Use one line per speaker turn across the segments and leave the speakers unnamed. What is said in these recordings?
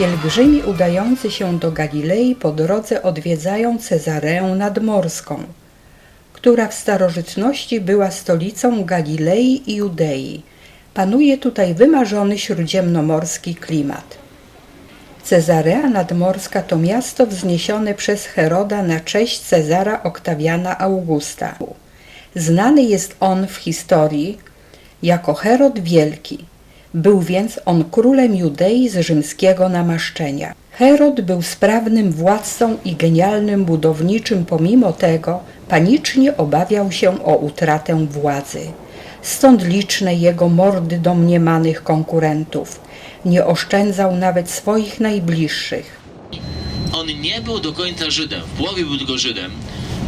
Pielgrzymi udający się do Galilei po drodze odwiedzają Cezareę Nadmorską, która w starożytności była stolicą Galilei i Judei. Panuje tutaj wymarzony śródziemnomorski klimat. Cezarea Nadmorska to miasto wzniesione przez Heroda na cześć Cezara Oktawiana Augusta. Znany jest on w historii jako Herod Wielki. Był więc on królem Judei z rzymskiego namaszczenia. Herod był sprawnym władcą i genialnym budowniczym, pomimo tego panicznie obawiał się o utratę władzy. Stąd liczne jego mordy domniemanych konkurentów. Nie oszczędzał nawet swoich najbliższych.
On nie był do końca Żydem, w połowie był tylko Żydem.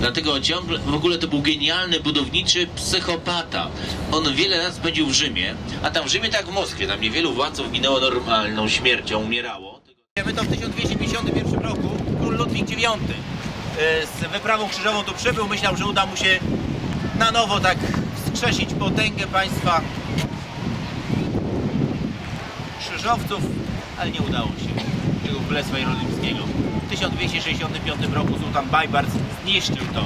Dlatego ciągle, w ogóle to był genialny budowniczy psychopata. On wiele lat spędził w Rzymie, a tam w Rzymie tak w Moskwie, tam niewielu władców ginęło normalną śmiercią, umierało.
My to w 1251 roku król Ludwik IX e, z wyprawą krzyżową tu przybył. Myślał, że uda mu się na nowo tak wskrzesić potęgę państwa krzyżowców, ale nie udało się. Tego Królestwa Jerozolimskiego. W 1265 roku sułtan Bajbars zniszczył to.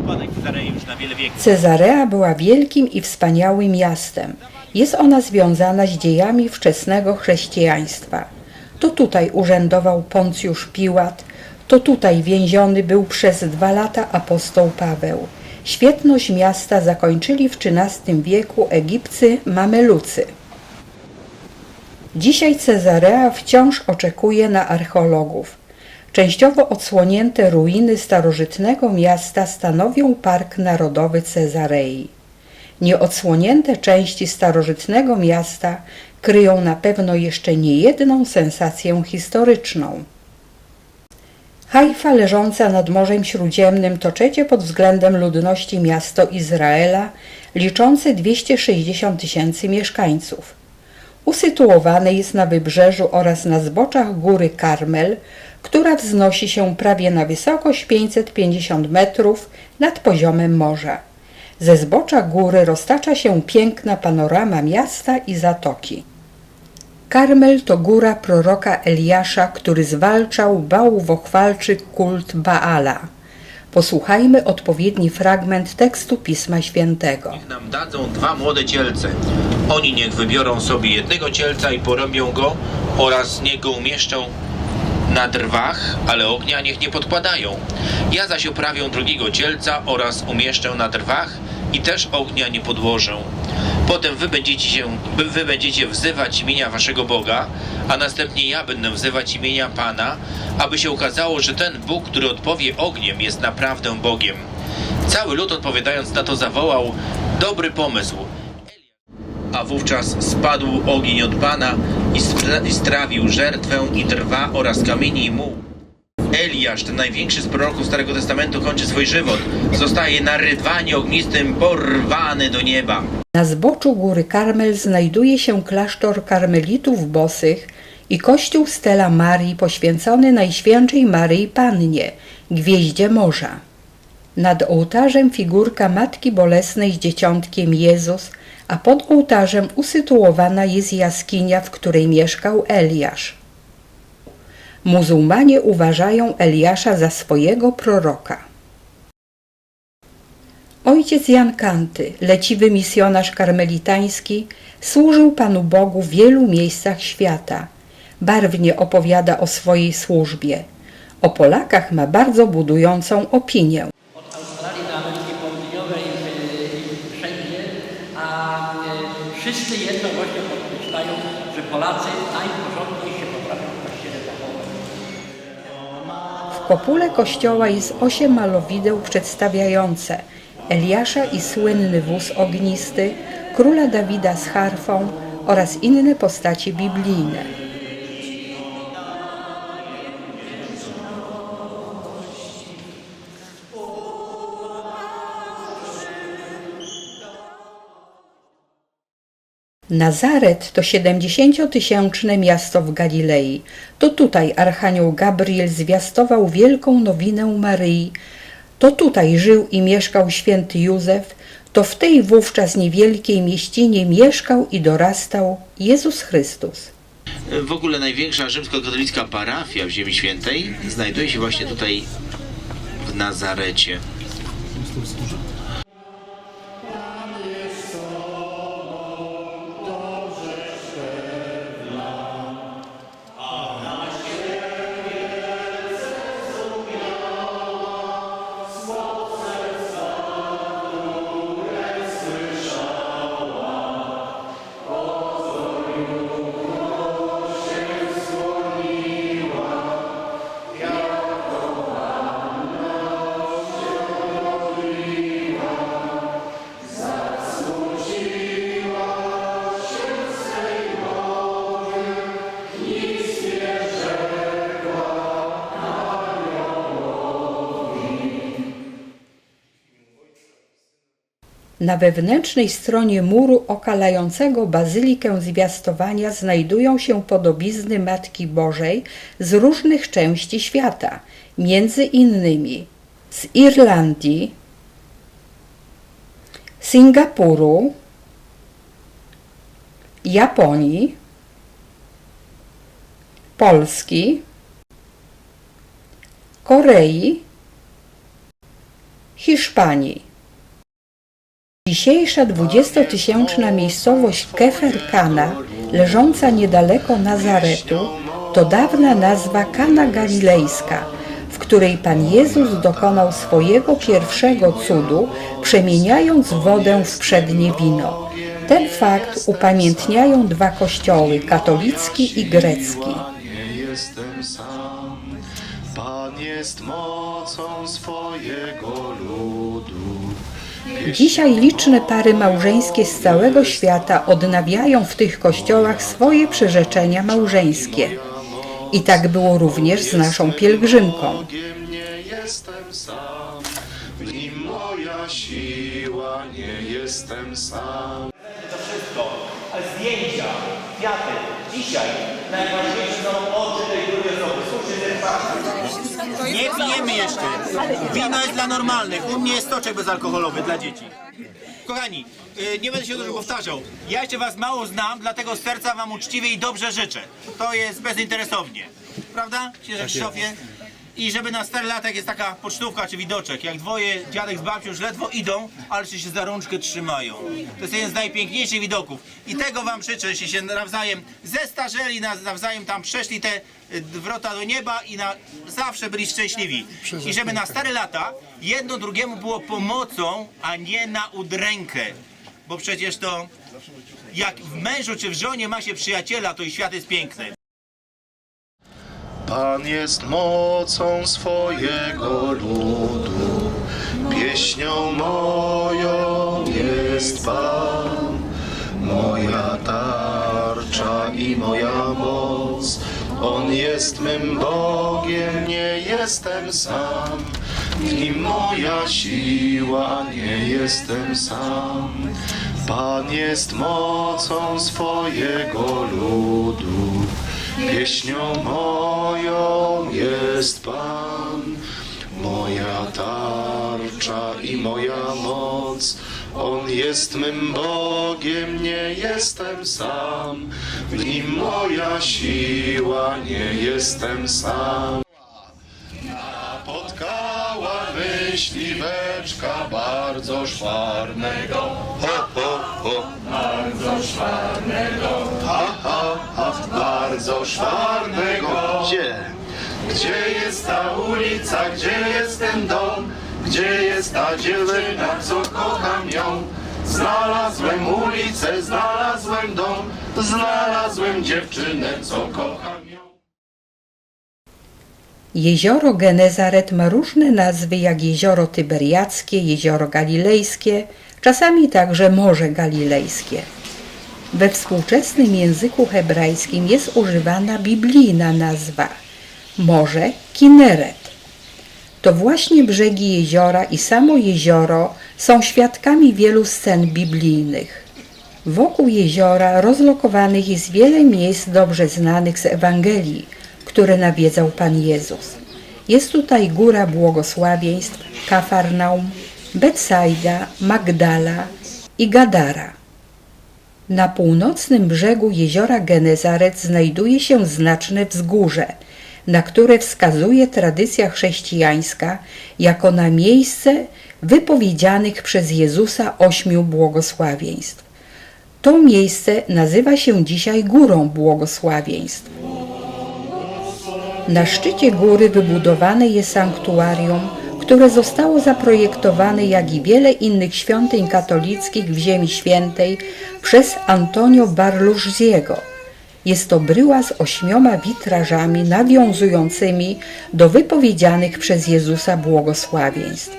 Upadek już na wiele wieków.
Cezarea była wielkim i wspaniałym miastem. Jest ona związana z dziejami wczesnego chrześcijaństwa. To tutaj urzędował Poncjusz Piłat, to tutaj więziony był przez dwa lata apostoł Paweł. Świetność miasta zakończyli w XIII wieku Egipcy Mamelucy. Dzisiaj Cezarea wciąż oczekuje na archeologów. Częściowo odsłonięte ruiny starożytnego miasta stanowią Park Narodowy Cezarei. Nieodsłonięte części starożytnego miasta kryją na pewno jeszcze niejedną sensację historyczną. Haifa leżąca nad Morzem Śródziemnym to trzecie pod względem ludności miasto Izraela, liczące 260 tysięcy mieszkańców. Usytuowane jest na wybrzeżu oraz na zboczach góry Karmel, która wznosi się prawie na wysokość 550 metrów nad poziomem morza. Ze zbocza góry roztacza się piękna panorama miasta i zatoki. Karmel to góra proroka Eliasza, który zwalczał bałwochwalczy kult Baala. Posłuchajmy odpowiedni fragment tekstu Pisma Świętego.
Niech nam dadzą dwa młode cielce. Oni niech wybiorą sobie jednego cielca i porąbią go oraz niech go umieszczą na drwach, ale ognia niech nie podkładają. Ja zaś oprawię drugiego cielca oraz umieszczę na drwach i też ognia nie podłożę. Potem wy będziecie, się, wy będziecie wzywać imienia waszego Boga, a następnie ja będę wzywać imienia Pana, aby się okazało, że ten Bóg, który odpowie ogniem, jest naprawdę Bogiem. Cały lud odpowiadając na to zawołał: Dobry pomysł. A wówczas spadł ogień od Pana i, stra- i strawił żertwę i drwa oraz kamienie i muł. Eliasz, ten największy z proroków Starego Testamentu, kończy swój żywot. Zostaje na rydwanie ognistym porwany do nieba.
Na zboczu góry Karmel znajduje się klasztor karmelitów bosych i kościół Stella Marii poświęcony Najświętszej Maryi Pannie, gwieździe morza. Nad ołtarzem figurka Matki Bolesnej z Dzieciątkiem Jezus, a pod ołtarzem usytuowana jest jaskinia, w której mieszkał Eliasz. Muzułmanie uważają Eliasza za swojego proroka. Ojciec Jan Kanty, leciwy misjonarz karmelitański, służył Panu Bogu w wielu miejscach świata. Barwnie opowiada o swojej służbie. O Polakach ma bardzo budującą opinię. Kopule kościoła jest osiem malowideł przedstawiające Eliasza i słynny wóz ognisty, króla Dawida z harfą oraz inne postaci biblijne. Nazaret to 70-tysięczne miasto w Galilei. To tutaj Archanioł Gabriel zwiastował wielką nowinę Maryi. To tutaj żył i mieszkał święty Józef. To w tej wówczas niewielkiej mieścinie mieszkał i dorastał Jezus Chrystus.
W ogóle największa rzymskokatolicka parafia w Ziemi Świętej znajduje się właśnie tutaj w Nazarecie.
Na wewnętrznej stronie muru okalającego bazylikę zwiastowania znajdują się podobizny Matki Bożej z różnych części świata, między innymi z Irlandii, Singapuru, Japonii, Polski, Korei, Hiszpanii. Dzisiejsza dwudziestotysięczna miejscowość Keferkana, leżąca niedaleko Nazaretu, to dawna nazwa Kana Galilejska, w której Pan Jezus dokonał swojego pierwszego cudu, przemieniając wodę w przednie wino. Ten fakt upamiętniają dwa kościoły, katolicki i grecki.
Pan jest mocą swojego ludu.
Dzisiaj liczne pary małżeńskie z całego świata odnawiają w tych kościołach swoje przyrzeczenia małżeńskie. I tak było również z naszą pielgrzymką.
W nim moja siła, nie jestem sam.
To wszystko, ale zdjęcia, kwiaty. Dzisiaj najważniejsze są oczy tej drugiej osoby. Słuchajcie, ten fakt. Nie pijemy jeszcze. Wino jest dla normalnych. U mnie jest soczek bezalkoholowy dla dzieci. Kochani, y, nie będę się dużo powtarzał. Ja jeszcze was mało znam, dlatego z serca wam uczciwie i dobrze życzę. To jest bezinteresownie. Prawda? Księże Krzysztofie? I żeby na stare lata jak jest taka pocztówka czy widoczek, jak dwoje dziadek z babcią już ledwo idą, ale się za rączkę trzymają. To jest jeden z najpiękniejszych widoków. I tego wam życzę, jeśli się nawzajem zestarzeli, na- nawzajem tam przeszli te y, wrota do nieba i na zawsze byli szczęśliwi. I żeby na stare lata jedno drugiemu było pomocą, a nie na udrękę. Bo przecież to jak w mężu czy w żonie ma się przyjaciela, to i świat jest piękny.
Pan jest mocą swojego ludu, pieśnią moją jest Pan, moja tarcza i moja moc. On jest mym Bogiem, nie jestem sam, w nim moja siła, nie jestem sam. Pan jest mocą swojego ludu. Pieśnią moją jest Pan, moja tarcza i moja moc. On jest mym Bogiem, nie jestem sam. W nim moja siła, nie jestem sam. Napotkała myśliweczka bardzo szwarnego. Ho. Bardzo szwarnego. Ha, ha, ha. Bardzo szwarnego. Gdzie? Gdzie jest ta ulica, gdzie jest ten dom? Gdzie jest ta dziewczyna, co kocham ją? Znalazłem ulicę, znalazłem dom, znalazłem dziewczynę, co kocham ją.
Jezioro Genezaret ma różne nazwy jak jezioro Tyberiackie, jezioro Galilejskie, czasami także Morze Galilejskie. We współczesnym języku hebrajskim jest używana biblijna nazwa Morze Kineret. To właśnie brzegi jeziora i samo jezioro są świadkami wielu scen biblijnych. Wokół jeziora rozlokowanych jest wiele miejsc dobrze znanych z Ewangelii, które nawiedzał Pan Jezus. Jest tutaj Góra Błogosławieństw, Kafarnaum, Betsaida, Magdala i Gadara. Na północnym brzegu jeziora Genezaret znajduje się znaczne wzgórze, na które wskazuje tradycja chrześcijańska jako na miejsce wypowiedzianych przez Jezusa ośmiu błogosławieństw. To miejsce nazywa się dzisiaj Górą Błogosławieństw. Na szczycie góry wybudowane jest sanktuarium, które zostało zaprojektowane jak i wiele innych świątyń katolickich w Ziemi Świętej przez Antonio Barluziego. Jest to bryła z ośmioma witrażami nawiązującymi do wypowiedzianych przez Jezusa błogosławieństw.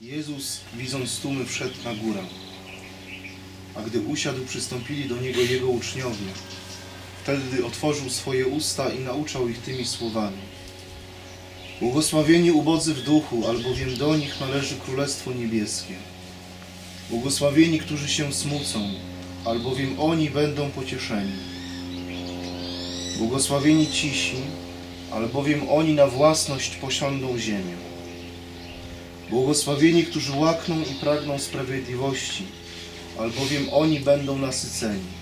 Jezus, widząc tłumy, wszedł na górę. A gdy usiadł, przystąpili do Niego Jego uczniowie. Wtedy otworzył swoje usta i nauczał ich tymi słowami. Błogosławieni ubodzy w duchu, albowiem do nich należy Królestwo Niebieskie. Błogosławieni, którzy się smucą, albowiem oni będą pocieszeni. Błogosławieni cisi, albowiem oni na własność posiądą ziemię. Błogosławieni, którzy łakną i pragną sprawiedliwości, albowiem oni będą nasyceni.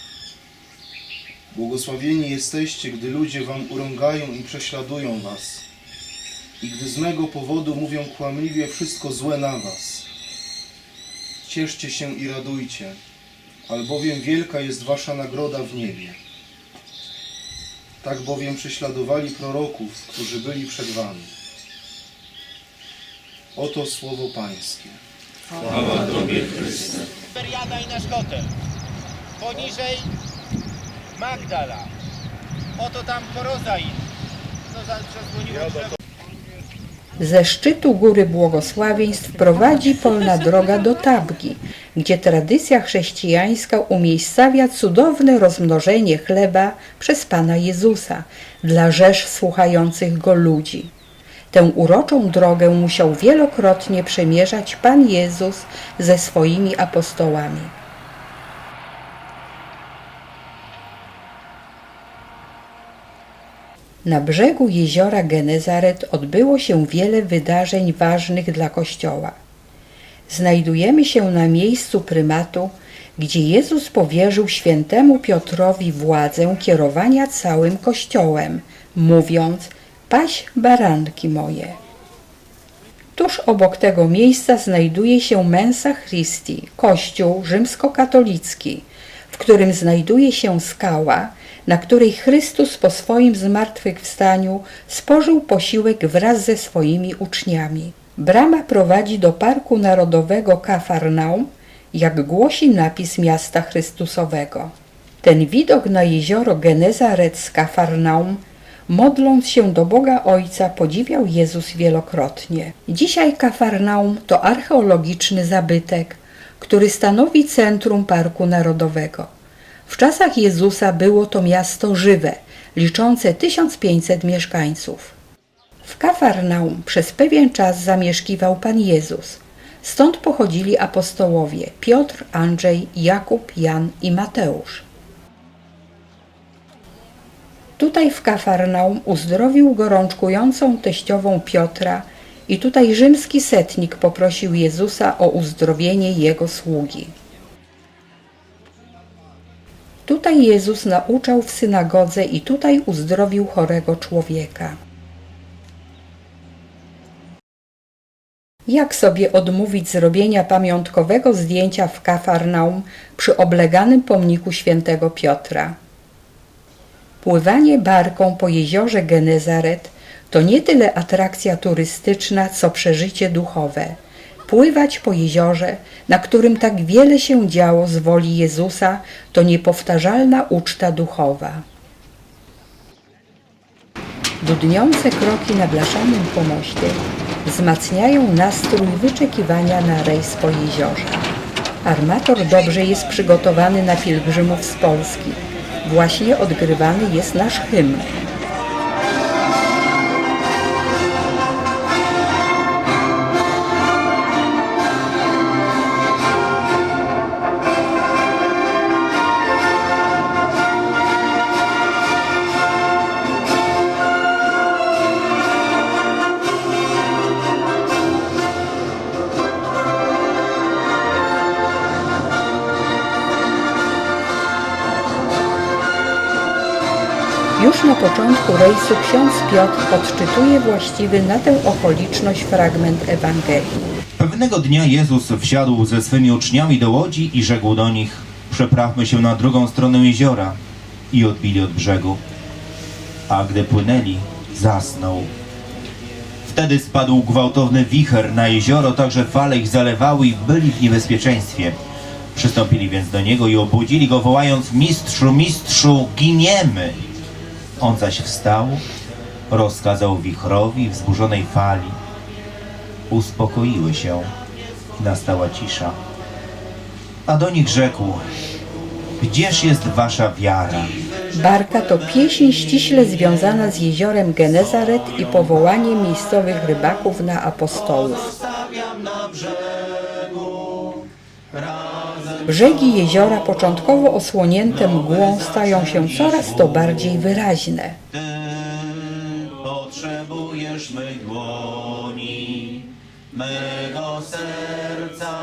Błogosławieni jesteście, gdy ludzie wam urągają i prześladują was, i gdy z mego powodu mówią kłamliwie wszystko złe na was. Cieszcie się i radujcie, albowiem wielka jest wasza nagroda w niebie. Tak bowiem prześladowali proroków, którzy byli przed wami. Oto słowo Pańskie.
Beriada i nasz hotel. Poniżej Magdala. Oto tam Korozain. No zadzwoniło drzewo.
Ze szczytu Góry Błogosławieństw prowadzi polna droga do Tabgi, gdzie tradycja chrześcijańska umiejscawia cudowne rozmnożenie chleba przez Pana Jezusa dla rzesz słuchających Go ludzi. Tę uroczą drogę musiał wielokrotnie przemierzać Pan Jezus ze swoimi apostołami. Na brzegu jeziora Genezaret odbyło się wiele wydarzeń ważnych dla Kościoła. Znajdujemy się na miejscu prymatu, gdzie Jezus powierzył świętemu Piotrowi władzę kierowania całym Kościołem, mówiąc: Paś baranki moje. Tuż obok tego miejsca znajduje się Mensa Christi, kościół rzymskokatolicki, w którym znajduje się skała, na której Chrystus po swoim zmartwychwstaniu spożył posiłek wraz ze swoimi uczniami. Brama prowadzi do Parku Narodowego Kafarnaum, jak głosi napis miasta Chrystusowego. Ten widok na jezioro Genezaret z Kafarnaum Modląc się do Boga Ojca, podziwiał Jezus wielokrotnie. Dzisiaj Kafarnaum to archeologiczny zabytek, który stanowi centrum Parku Narodowego. W czasach Jezusa było to miasto żywe, liczące 1500 mieszkańców. W Kafarnaum przez pewien czas zamieszkiwał Pan Jezus. Stąd pochodzili apostołowie Piotr, Andrzej, Jakub, Jan i Mateusz. Tutaj w Kafarnaum uzdrowił gorączkującą teściową Piotra i tutaj rzymski setnik poprosił Jezusa o uzdrowienie jego sługi. Tutaj Jezus nauczał w synagodze i tutaj uzdrowił chorego człowieka. Jak sobie odmówić zrobienia pamiątkowego zdjęcia w Kafarnaum przy obleganym pomniku świętego Piotra? Pływanie barką po jeziorze Genezaret to nie tyle atrakcja turystyczna, co przeżycie duchowe. Pływać po jeziorze, na którym tak wiele się działo z woli Jezusa, to niepowtarzalna uczta duchowa. Dudniące kroki na blaszanym pomoście wzmacniają nastrój wyczekiwania na rejs po jeziorze. Armator dobrze jest przygotowany na pielgrzymów z Polski. Właśnie odgrywany jest nasz hymn. Początku rejsu ksiądz Piotr odczytuje właściwy na tę okoliczność fragment Ewangelii.
Pewnego dnia Jezus wsiadł ze swymi uczniami do łodzi i rzekł do nich: Przeprawmy się na drugą stronę jeziora. I odbili od brzegu. A gdy płynęli, zasnął. Wtedy spadł gwałtowny wicher na jezioro, tak że fale ich zalewały i byli w niebezpieczeństwie. Przystąpili więc do niego i obudzili go, wołając: Mistrzu, mistrzu, giniemy! On zaś wstał, rozkazał wichrowi wzburzonej fali uspokoiły się i nastała cisza. A do nich rzekł, gdzież jest wasza wiara?
Barka to pieśń ściśle związana z jeziorem Genezaret i powołanie miejscowych rybaków na apostołów. Brzegi jeziora początkowo osłonięte mgłą stają się coraz to bardziej wyraźne.
Ty potrzebujesz dłoni, mego serca,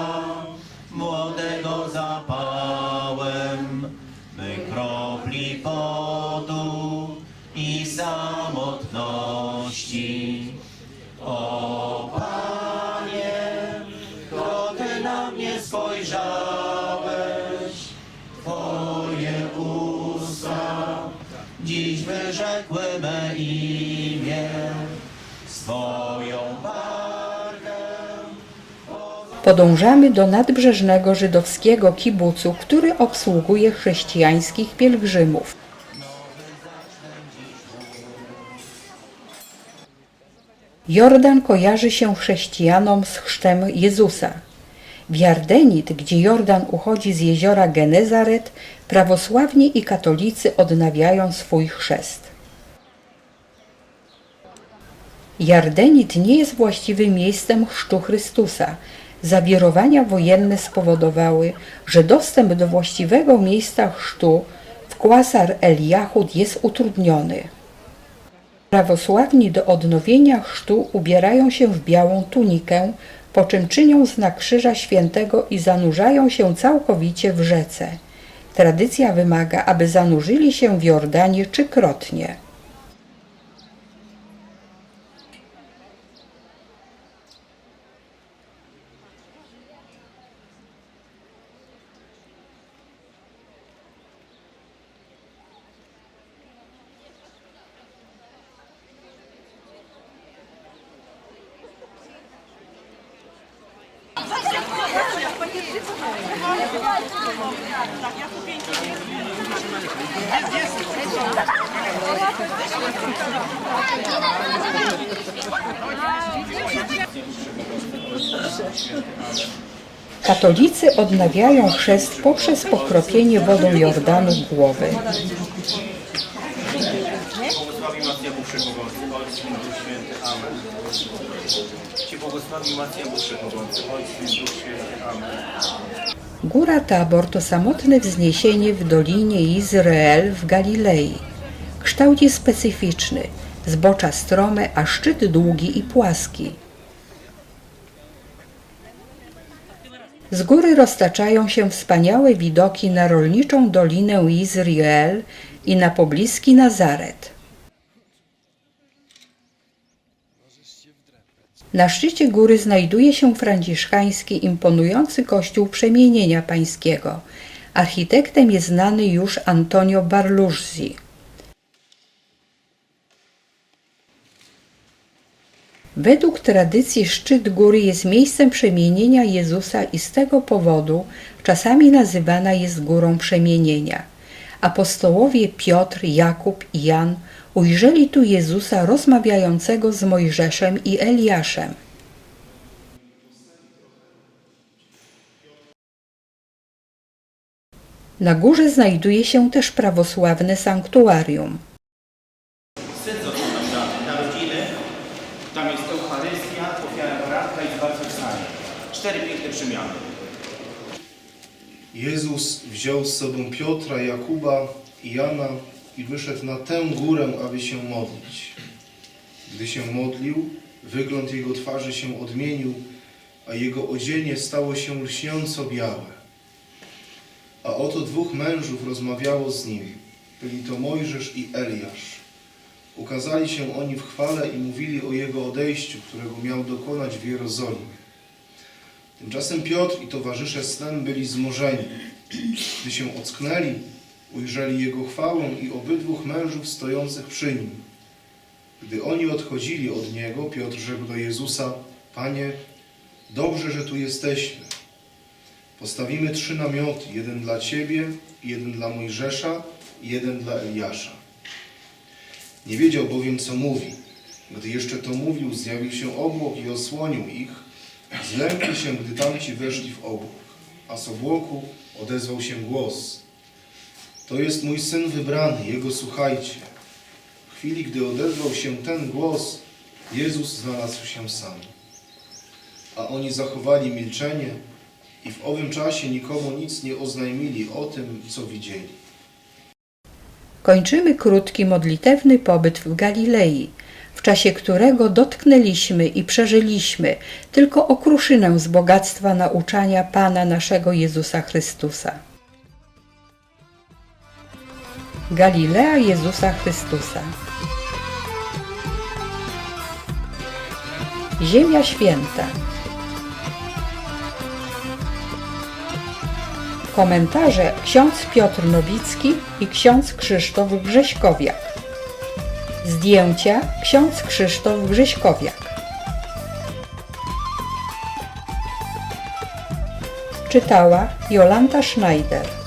Podążamy do nadbrzeżnego żydowskiego kibucu, który obsługuje chrześcijańskich pielgrzymów. Jordan kojarzy się chrześcijanom z chrztem Jezusa. W Jardenit, gdzie Jordan uchodzi z jeziora Genezaret, prawosławni i katolicy odnawiają swój chrzest. Jardenit nie jest właściwym miejscem chrztu Chrystusa. Zawirowania wojenne spowodowały, że dostęp do właściwego miejsca chrztu w Kwasar el jest utrudniony. Prawosławni do odnowienia chrztu ubierają się w białą tunikę, po czym czynią znak Krzyża Świętego i zanurzają się całkowicie w rzece. Tradycja wymaga, aby zanurzyli się w Jordanie trzykrotnie. Katolicy odnawiają chrzest poprzez pokropienie wodą Jordanu głowy.
Błogosławi Macja Bóg Wszechmogący, Ojciec Duch Święty. Amen. Ci błogosławi Duch Święty. Amen.
Góra Tabor to samotne wzniesienie w dolinie Izrael w Galilei. Kształt jest specyficzny, zbocza strome, a szczyt długi i płaski. Z góry roztaczają się wspaniałe widoki na rolniczą dolinę Izrael i na pobliski Nazaret. Na szczycie góry znajduje się franciszkański imponujący kościół Przemienienia Pańskiego. Architektem jest znany już Antonio Barluzzi. Według tradycji szczyt góry jest miejscem przemienienia Jezusa i z tego powodu czasami nazywana jest górą przemienienia. Apostołowie Piotr, Jakub i Jan ujrzeli tu Jezusa rozmawiającego z Mojżeszem i Eliaszem. Na górze znajduje się też prawosławne sanktuarium.
Rodziny. Tam jest Eucharystia, ofiara i zmartwychwstanie. Cztery piękne przemiany.
Jezus wziął z sobą Piotra, Jakuba i Jana i wyszedł na tę górę, aby się modlić. Gdy się modlił, wygląd jego twarzy się odmienił, a jego odzienie stało się lśniąco białe. A oto dwóch mężów rozmawiało z nim. Byli to Mojżesz i Eliasz. Ukazali się oni w chwale i mówili o jego odejściu, którego miał dokonać w Jerozolimie. Tymczasem Piotr i towarzysze snem byli zmorzeni. Gdy się ocknęli, ujrzeli jego chwałę i obydwóch mężów stojących przy nim. Gdy oni odchodzili od niego, Piotr rzekł do Jezusa: Panie, dobrze, że tu jesteśmy. Postawimy trzy namioty: jeden dla ciebie, jeden dla Mojżesza i jeden dla Eliasza. Nie wiedział bowiem, co mówi. Gdy jeszcze to mówił, zjawił się obłok i osłonił ich. Zlękli się, gdy tamci weszli w obłok, a z obłoku odezwał się głos. To jest mój syn wybrany, jego słuchajcie. W chwili, gdy odezwał się ten głos, Jezus znalazł się sam. A oni zachowali milczenie i w owym czasie nikomu nic nie oznajmili o tym, co widzieli.
Kończymy krótki modlitewny pobyt w Galilei, w czasie którego dotknęliśmy i przeżyliśmy tylko okruszynę z bogactwa nauczania Pana naszego Jezusa Chrystusa. Galilea Jezusa Chrystusa. Ziemia Święta. Komentarze ksiądz Piotr Nowicki i ksiądz Krzysztof Grześkowiak. Zdjęcia ksiądz Krzysztof Grześkowiak. Czytała Jolanta Schneider.